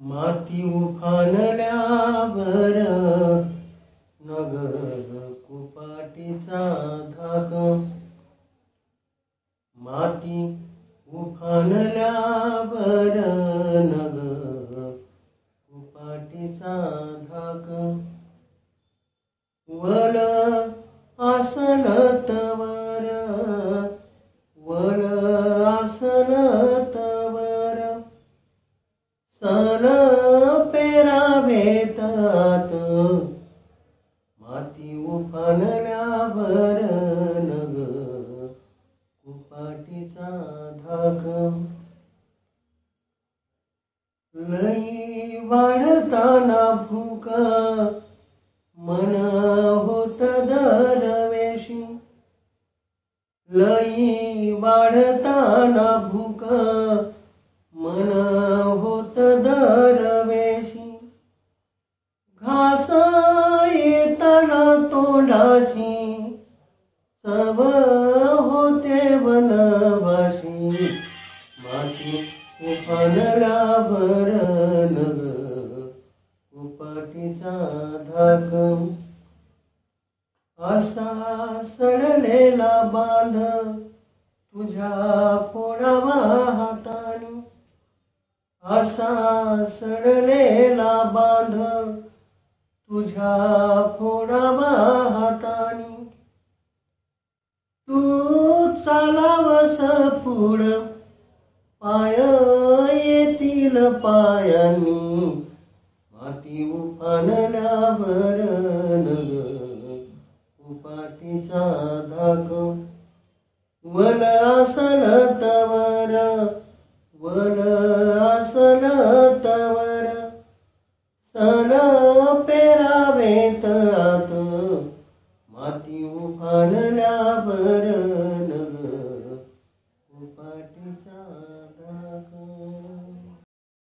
माती उफानल्यावर नगर कुपाटीचा धाक. माती उफानल्यावर नगर कुपाटीचा धाक. वल सन पेरावेतात माती उफानल्यावर नग. कुपाटीचा धाक. लई वाढताना भूक. मन होत दरवेशी. लई वाढताना भूक. तव होते वनवाशी माती उफानल्यावर नग. उपाटीचा धाक. असा सडलेला बांध. तुझ्या पोडावा हातानी. असा सडलेला बांध. तुझ्या फोडावा चालावस पुढ. पाय येतील पायांनी. माती उफानल्यावर नग. उपाटीचा धाक. वन असल तवर. वन असल उभारला बरं लग उपाटीचा